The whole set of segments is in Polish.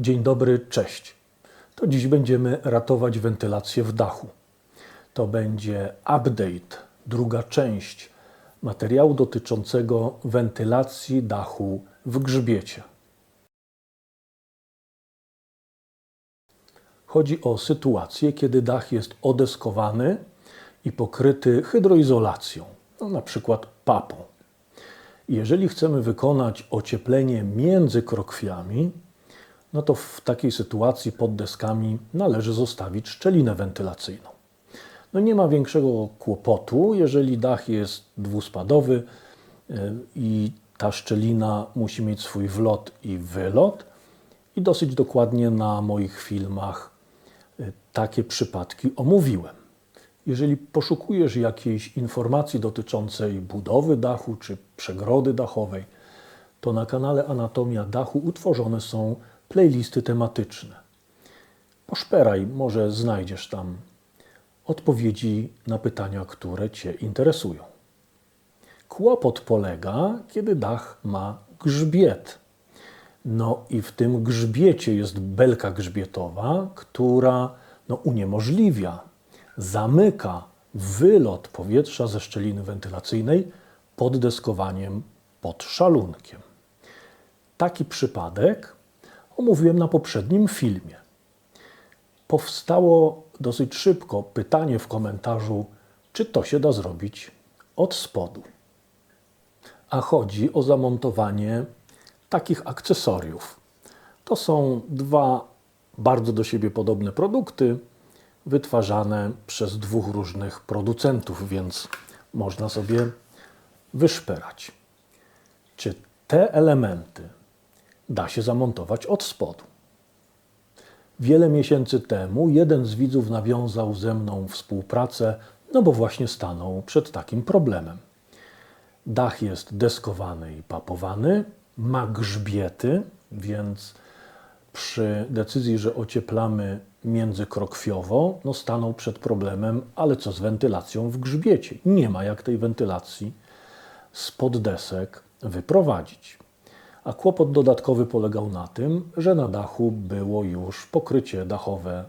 Dzień dobry, cześć. To dziś będziemy ratować wentylację w dachu. To będzie update, druga część materiału dotyczącego wentylacji dachu w grzbiecie. Chodzi o sytuację, kiedy dach jest odeskowany i pokryty hydroizolacją, no na przykład papą. Jeżeli chcemy wykonać ocieplenie między krokwiami, no to w takiej sytuacji pod deskami należy zostawić szczelinę wentylacyjną. No nie ma większego kłopotu, jeżeli dach jest dwuspadowy y, i ta szczelina musi mieć swój wlot i wylot. I dosyć dokładnie na moich filmach y, takie przypadki omówiłem. Jeżeli poszukujesz jakiejś informacji dotyczącej budowy dachu czy przegrody dachowej, to na kanale Anatomia Dachu utworzone są playlisty tematyczne. Poszperaj, może znajdziesz tam odpowiedzi na pytania, które Cię interesują. Kłopot polega, kiedy dach ma grzbiet. No i w tym grzbiecie jest belka grzbietowa, która no, uniemożliwia, zamyka wylot powietrza ze szczeliny wentylacyjnej pod deskowaniem pod szalunkiem. Taki przypadek omówiłem na poprzednim filmie. Powstało dosyć szybko pytanie w komentarzu, czy to się da zrobić od spodu. A chodzi o zamontowanie takich akcesoriów. To są dwa bardzo do siebie podobne produkty, wytwarzane przez dwóch różnych producentów, więc można sobie wyszperać. Czy te elementy da się zamontować od spodu? Wiele miesięcy temu jeden z widzów nawiązał ze mną współpracę, no bo właśnie stanął przed takim problemem. Dach jest deskowany i papowany, ma grzbiety, więc przy decyzji, że ocieplamy międzykrokwiowo, no stanął przed problemem, ale co z wentylacją w grzbiecie? Nie ma jak tej wentylacji spod desek wyprowadzić. A kłopot dodatkowy polegał na tym, że na dachu było już pokrycie dachowe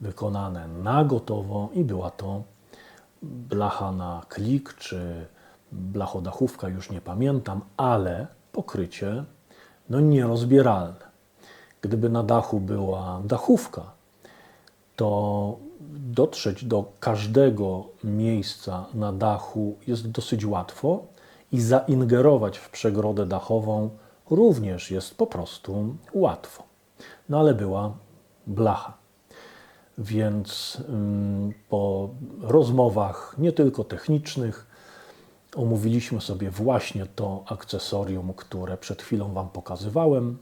wykonane na gotowo i była to blacha na klik czy blachodachówka, już nie pamiętam, ale pokrycie no nierozbieralne. Gdyby na dachu była dachówka, to dotrzeć do każdego miejsca na dachu jest dosyć łatwo i zaingerować w przegrodę dachową również jest po prostu łatwo. No ale była blacha. Więc ym, po rozmowach nie tylko technicznych omówiliśmy sobie właśnie to akcesorium, które przed chwilą Wam pokazywałem.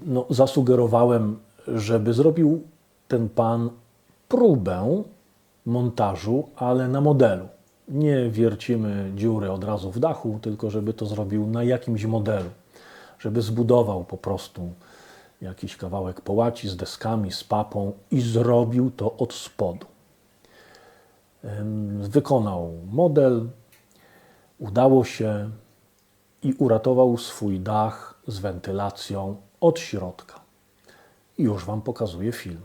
No, zasugerowałem, żeby zrobił ten pan próbę montażu, ale na modelu. Nie wiercimy dziury od razu w dachu, tylko żeby to zrobił na jakimś modelu. Żeby zbudował po prostu jakiś kawałek połaci z deskami, z papą i zrobił to od spodu. Wykonał model, udało się i uratował swój dach z wentylacją od środka. I już Wam pokazuję film.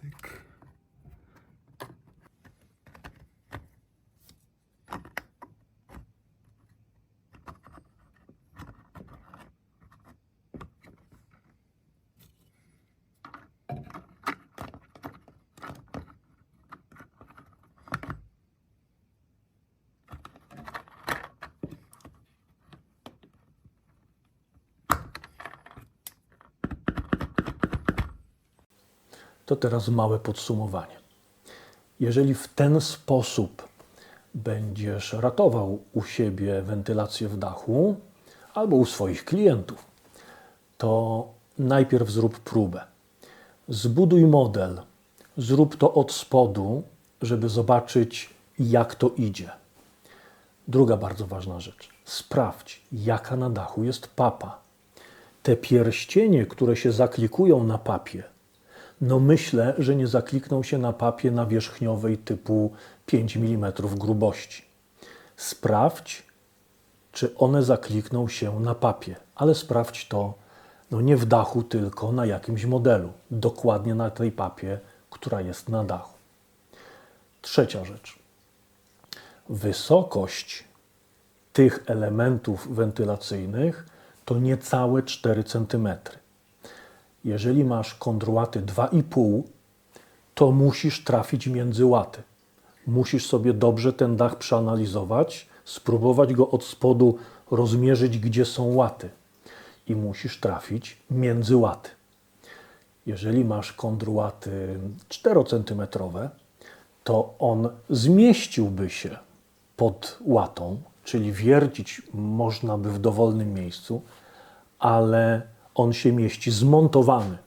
classic. To teraz małe podsumowanie. Jeżeli w ten sposób będziesz ratował u siebie wentylację w dachu albo u swoich klientów, to najpierw zrób próbę. Zbuduj model, zrób to od spodu, żeby zobaczyć, jak to idzie. Druga bardzo ważna rzecz. Sprawdź, jaka na dachu jest papa. Te pierścienie, które się zaklikują na papie, no myślę, że nie zaklikną się na papie nawierzchniowej typu 5 mm grubości. Sprawdź, czy one zaklikną się na papie, ale sprawdź to no nie w dachu, tylko na jakimś modelu, dokładnie na tej papie, która jest na dachu. Trzecia rzecz. Wysokość tych elementów wentylacyjnych to niecałe 4 cm. Jeżeli masz kondruaty 2,5, to musisz trafić między łaty. Musisz sobie dobrze ten dach przeanalizować, spróbować go od spodu rozmierzyć, gdzie są łaty. I musisz trafić między łaty. Jeżeli masz kondruaty 4 cm, to on zmieściłby się pod łatą, czyli wiercić można by w dowolnym miejscu, ale on się mieści zmontowany.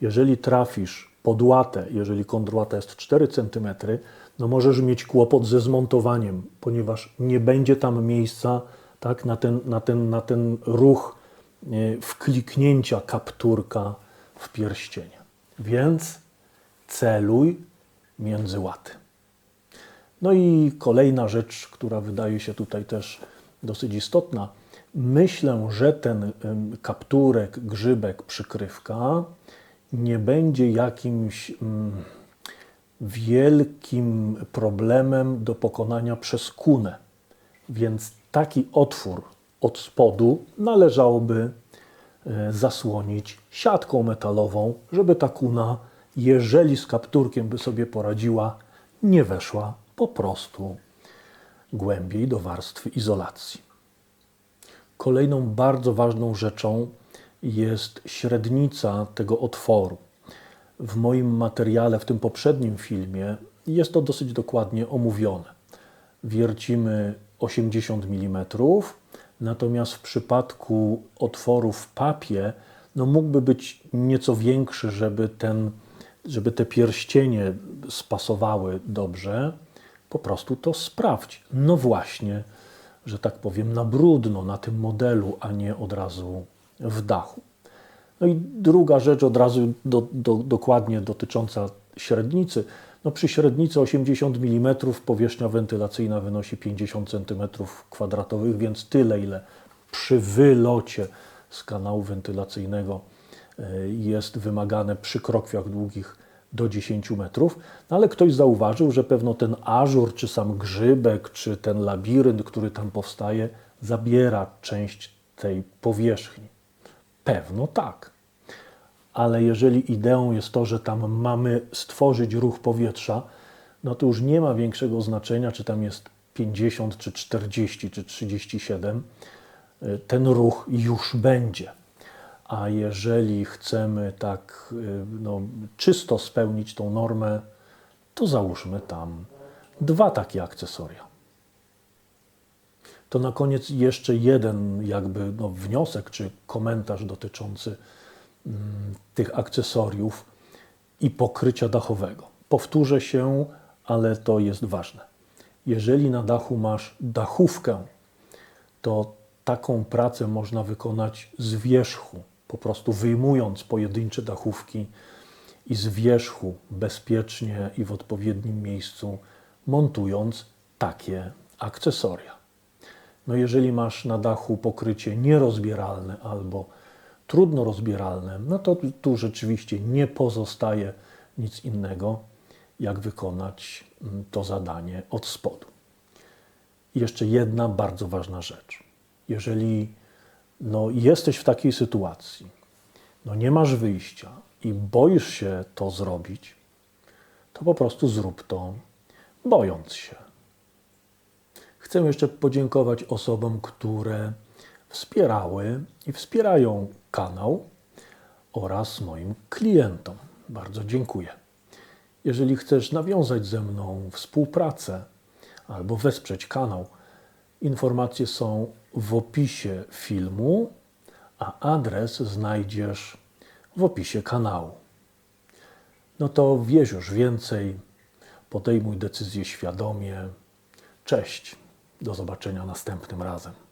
Jeżeli trafisz pod łatę, jeżeli kondruata jest 4 cm, no możesz mieć kłopot ze zmontowaniem, ponieważ nie będzie tam miejsca tak, na, ten, na, ten, na ten ruch e, wkliknięcia kapturka w pierścienie. Więc celuj między łaty. No i kolejna rzecz, która wydaje się tutaj też dosyć istotna. Myślę, że ten kapturek, grzybek, przykrywka nie będzie jakimś mm, wielkim problemem do pokonania przez kunę. Więc taki otwór od spodu należałoby e, zasłonić siatką metalową, żeby ta kuna, jeżeli z kapturkiem by sobie poradziła, nie weszła po prostu głębiej do warstwy izolacji. Kolejną bardzo ważną rzeczą jest średnica tego otworu. W moim materiale, w tym poprzednim filmie, jest to dosyć dokładnie omówione. Wiercimy 80 mm, natomiast w przypadku otworu w papie no mógłby być nieco większy, żeby, ten, żeby te pierścienie spasowały dobrze. Po prostu to sprawdź. No właśnie, że tak powiem, na brudno na tym modelu, a nie od razu w dachu. No i druga rzecz, od razu do, do, dokładnie dotycząca średnicy. No przy średnicy 80 mm powierzchnia wentylacyjna wynosi 50 cm2, więc tyle, ile przy wylocie z kanału wentylacyjnego e, jest wymagane przy krokwiach długich do 10 metrów, no ale ktoś zauważył, że pewno ten ażur, czy sam grzybek, czy ten labirynt, który tam powstaje, zabiera część tej powierzchni. Pewno tak. Ale jeżeli ideą jest to, że tam mamy stworzyć ruch powietrza, no to już nie ma większego znaczenia, czy tam jest 50, czy 40, czy 37. Ten ruch już będzie. A jeżeli chcemy tak y, no, czysto spełnić tą normę, to załóżmy tam dwa takie akcesoria. To na koniec jeszcze jeden jakby no, wniosek czy komentarz dotyczący mm, tych akcesoriów i pokrycia dachowego. Powtórzę się, ale to jest ważne. Jeżeli na dachu masz dachówkę, to taką pracę można wykonać z wierzchu, po prostu wyjmując pojedyncze dachówki i z wierzchu bezpiecznie i w odpowiednim miejscu montując takie akcesoria. No jeżeli masz na dachu pokrycie nierozbieralne albo trudno rozbieralne, no to tu rzeczywiście nie pozostaje nic innego, jak wykonać mm, to zadanie od spodu. Jeszcze jedna bardzo ważna rzecz. Jeżeli no, jesteś w takiej sytuacji, no, nie masz wyjścia i boisz się to zrobić, to po prostu zrób to, bojąc się. Chcę jeszcze podziękować osobom, które wspierały i wspierają kanał oraz moim klientom. Bardzo dziękuję. Jeżeli chcesz nawiązać ze mną współpracę albo wesprzeć kanał, informacje są w opisie filmu, a adres znajdziesz w opisie kanału. No to wierz już więcej, podejmuj decyzje świadomie. Cześć, do zobaczenia następnym razem.